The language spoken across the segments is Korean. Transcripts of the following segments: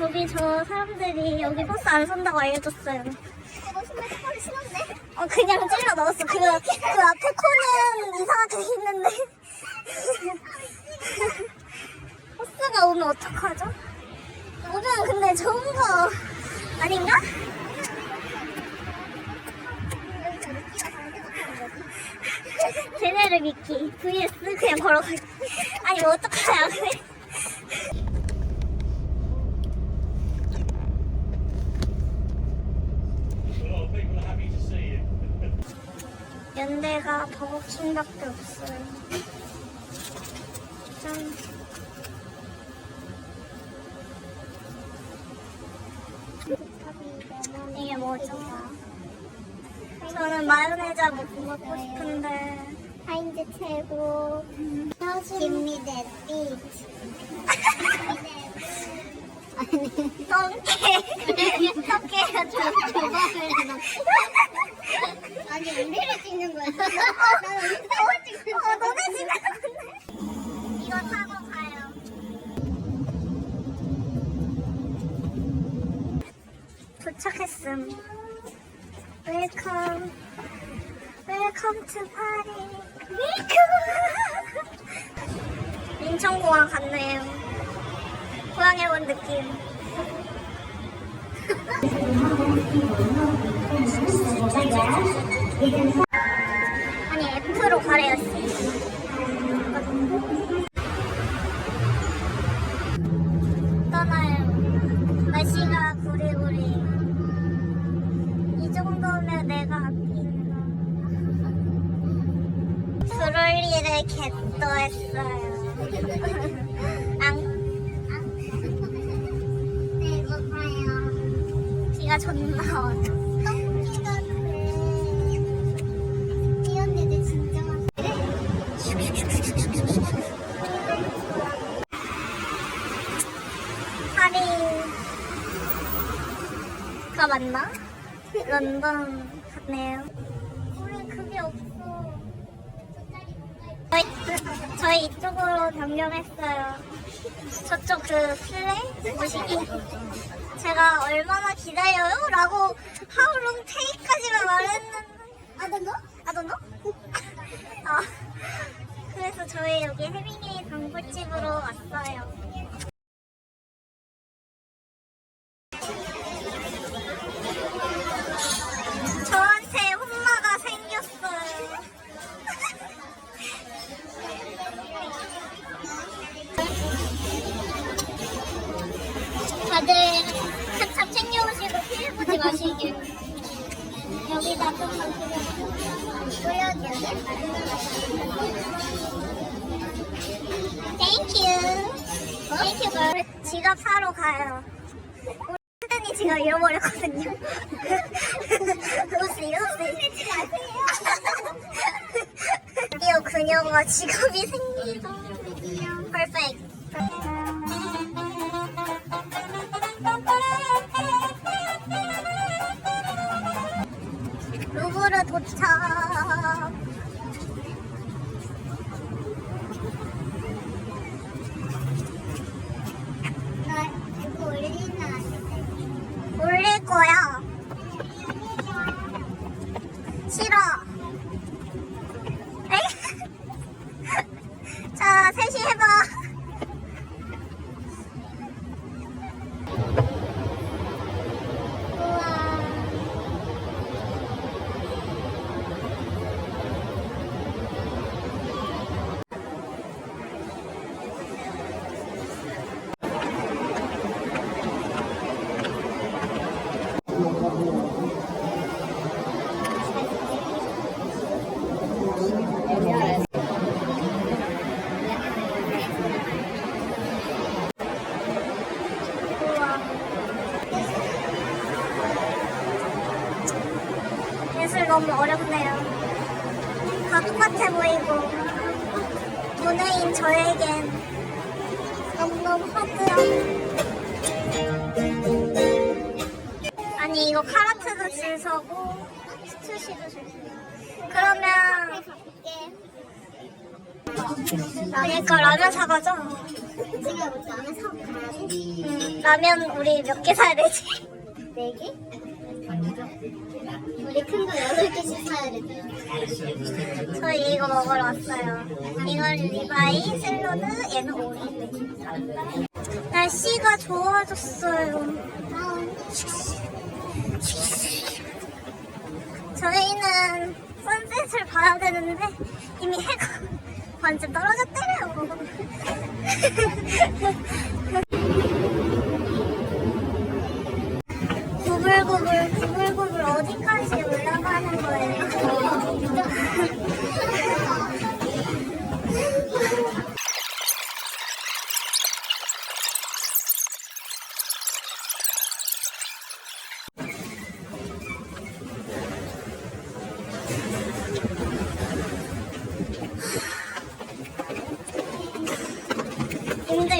저기 저 사람들이 여기 버스 안 선다고 알려줬어요. 너 신발 똑바로 신었네? 어, 그냥 찔러 넣었어. 그, 그 앞에 코는 이상하게 돼 있는데. 버스가 오면 어떡하죠? 오면 근데 좋은 거 아닌가? 쟤네를 믿기. vs 그냥 걸어가기. 아니, 뭐 어떡하냐, 연대가 버거킹밖에 없어요. 짠. 이게 뭐죠? 저는 마요네즈 먹고 먹고 싶은데 하인즈 최고. Me that beat. 똥개 똥개 아니 우리를 찍는 거야. 나는 우리를 찍는 어, 너네 지금 이거 타고 가요. 도착했음. 웰컴. 웰컴 투 파리. 웰컴. 인천공항 갔네요. 고향에 온 느낌. 아니 파리가 맞나? 런던 같네요. 우리 그게 없어. 저희, 저희 이쪽으로 변경했어요. 저쪽 그 플레이 보시기. 제가 얼마나 기다려요? 라고 how long take까지만 말했는데. 아? I don't know. 아, 그래서 저희 여기 해밍웨이 단골집으로 왔어요. Girl. 지갑 사러 가요. 우리 수단이 지갑 잃어버렸거든요. 루시, 루시. 드디어 그녀가 지갑이 생기다. Perfect. 루브르 도착. 줄 서고, 스투시도 줄 서고. 그러면. 그러니까 라면 사가자. 지금 우리 라면 사고 가야 돼? 음, 라면 우리 몇 개 사야 되지? 네 개? 우리 큰 거 여덟 개씩 사야 돼. 저희 이거 먹으러 왔어요. 이건 리바이, 샐러드, 얘는 오리. 날씨가 좋아졌어요. 저희는 선셋을 봐야 되는데 이미 해가 완전 떨어졌대요.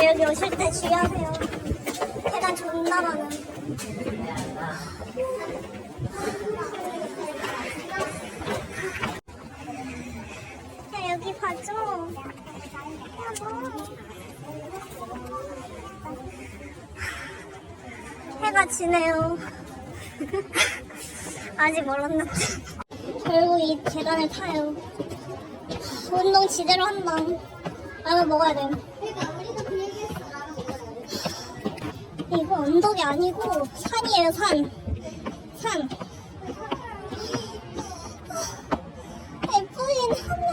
님들 여기 오실 때 주의하세요. 계단 존나 많아. 야, 여기 봐줘. 여보. 해가 지네요. 아직 멀었나? 결국 이 계단을 타요. 운동 지대로 한다. 라면 먹어야 돼. 언덕이 아니고 산이에요, 산. 산. 예쁘긴 하네.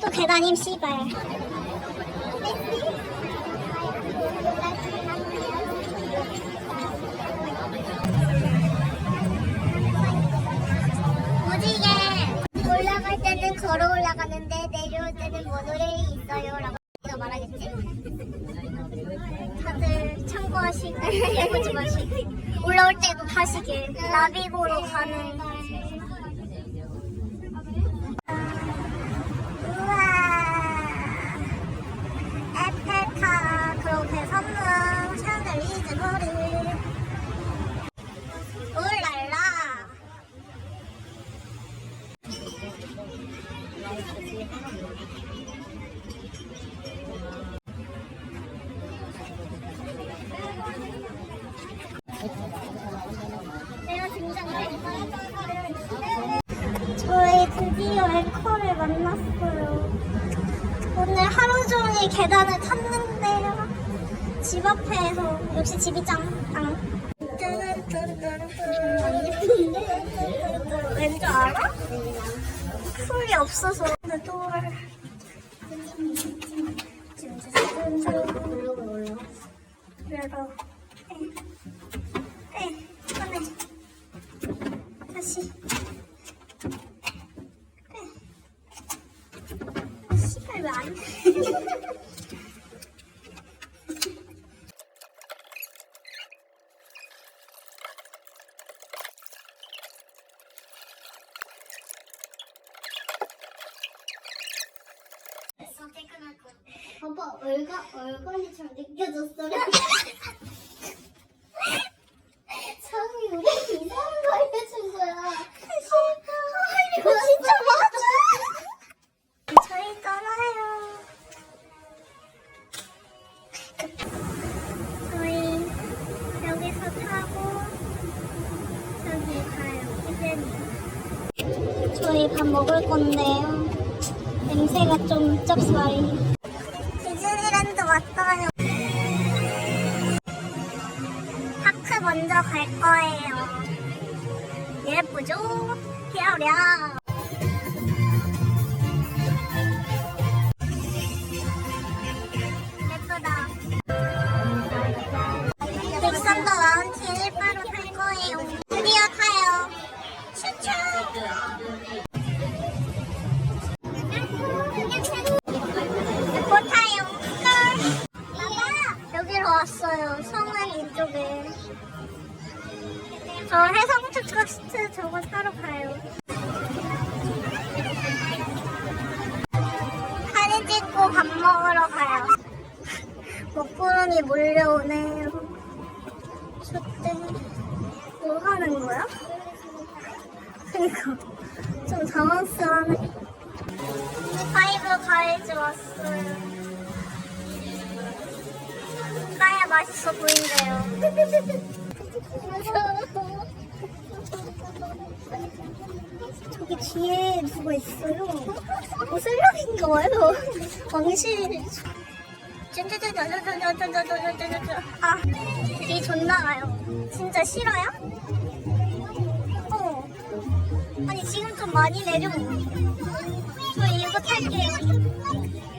또 계단임, 씨발. 걸어 올라가는데 내려올 때는 모노레일이 있어요 라고 내가 말하겠지? 다들 참고하시고 해보지 마시고 올라올 때도 타시길 나비고로 가는 저희 드디어 앵커를 만났어요. 오늘 하루 종일 계단을 탔는데요. 집 앞에서 역시 집이 짱. 없어서 돌. 그래서 네, 꺼내. 다시. 네. 아, 씨발, 왜안 돼? 봐봐, 얼가, 얼간이처럼 느껴졌어. 먼저 갈 거예요. 예쁘죠?漂亮. 쪽에. 저 해성 특허스트 저거 사러 가요. 사진 찍고 밥 먹으러 가요. 먹구름이 몰려오네요. 좋다. 뭐 하는 거야? 그니까 좀 당황스러워하네. 파이브 가이즈 왔어요. 까야 맛있어 보인대요. 저기 뒤에 누가 있어요. 뭐 셀럽인가 봐요. 왕실. 아, 이 존나 가요. 진짜 싫어요? 어. 아니, 지금 좀 많이 내려. 저 이거 탈게요.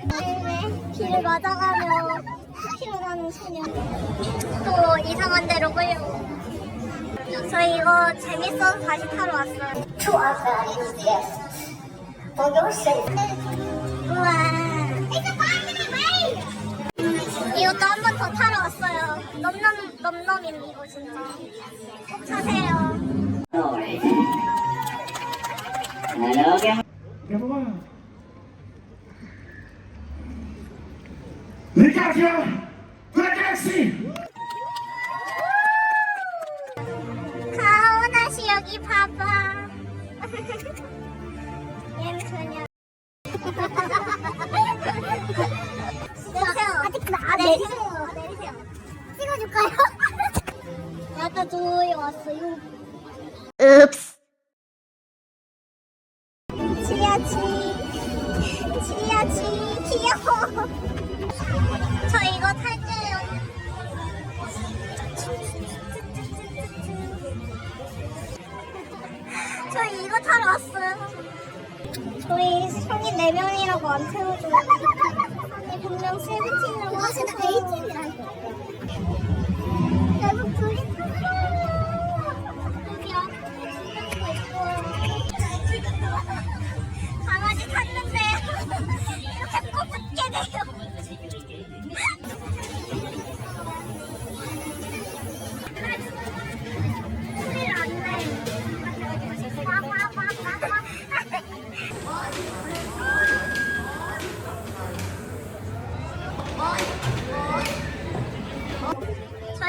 네, 길을 맞아가며 피어나는 소녀. 또 이상한 데로 끌려. 저 이거 재밌어서 다시 타러 왔어요. 우와. 이것도 한 번 더 타러 왔어요. 넘넘, 넘넘임 이거 진짜. 꼭 gardiens de la galaxie 가오나 씨 여기 봐봐. 얘는 그냥. 내리세요. 아직 나 내리세요. 내리세요. 찍어줄까요? 라따도에 왔어요. 읍스. 안. 아니, 분명 세븐틴이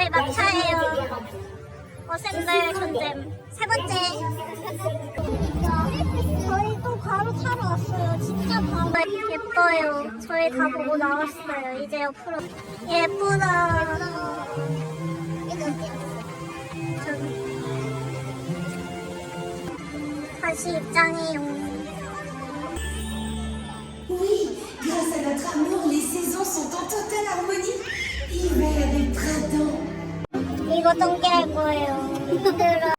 저희 막차예요. 어셈블 전잼 세 번째. 저희 또 바로 타러 왔어요. 진짜 바로. 예뻐요. 저희 다 보고 나왔어요. 이제 옆으로. 예쁘다. 저기. 다시 입장이요. Oui, grâce à notre amour, les saisons sont en totale harmonie. 이거 똥개할 거예요.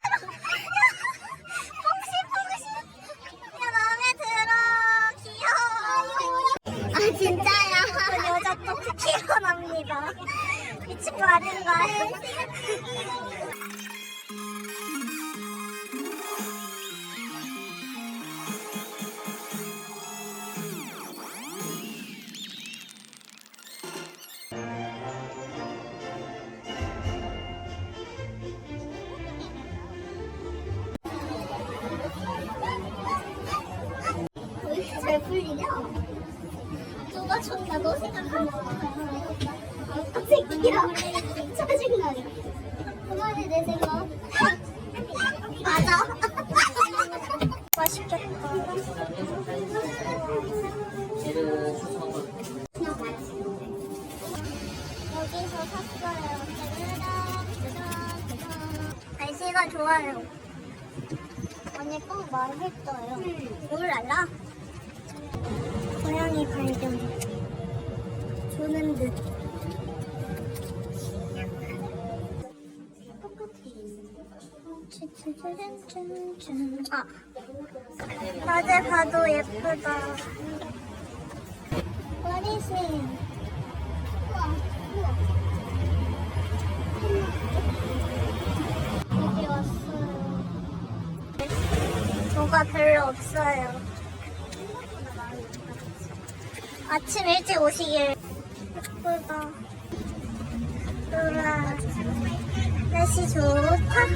풀리냐? 누가 줬다고 생각하는 거야? 아, 새끼야. 짜증나요. 그만해, 내 생각. 맞아. 맛있겠다. 여기서 샀어요. 날씨가 좋아요. 언니 꼭 말했어요. 뭘 알아? 고양이 발견. 조는 듯. 아, 낮에 봐도 예쁘다. It? 여기 왔어요. 뭐가 별로 없어요. 아침 일찍 오시길. 예쁘다. 놀아. 날씨 좋다.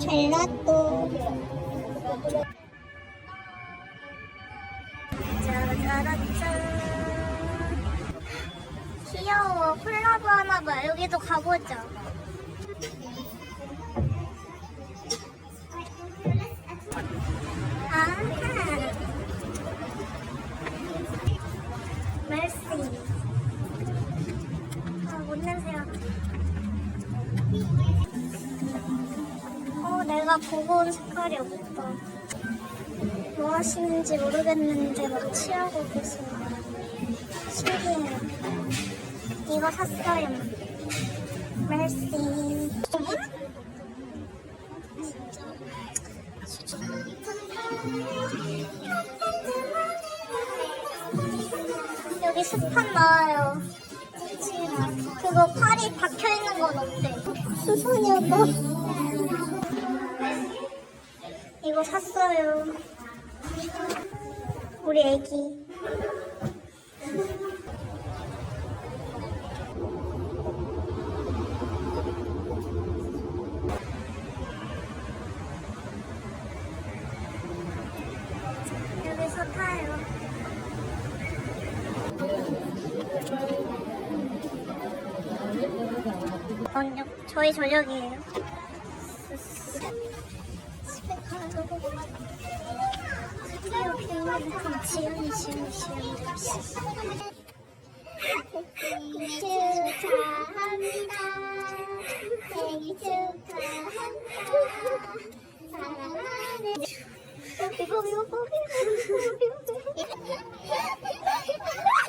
전라또 짜라짜라짠 귀여워. 콜라보 하나 봐. 여기도 가보자. 아하. 메르시. 아, 뭔 냄새야. 어, 내가 보고 온 색깔이 없다. 뭐 하시는지 모르겠는데 막 취하고 계세요. 이거 샀어요. 메르시. 여기 스판 나와요. 그거 팔이 박혀 있는 건 어때? 수선이었다. 이거 샀어요. 우리 애기. 저의 전력이에요. 생일 축하합니다 생일 축하합니다 사랑하는 이거 이거 이거 이거 이거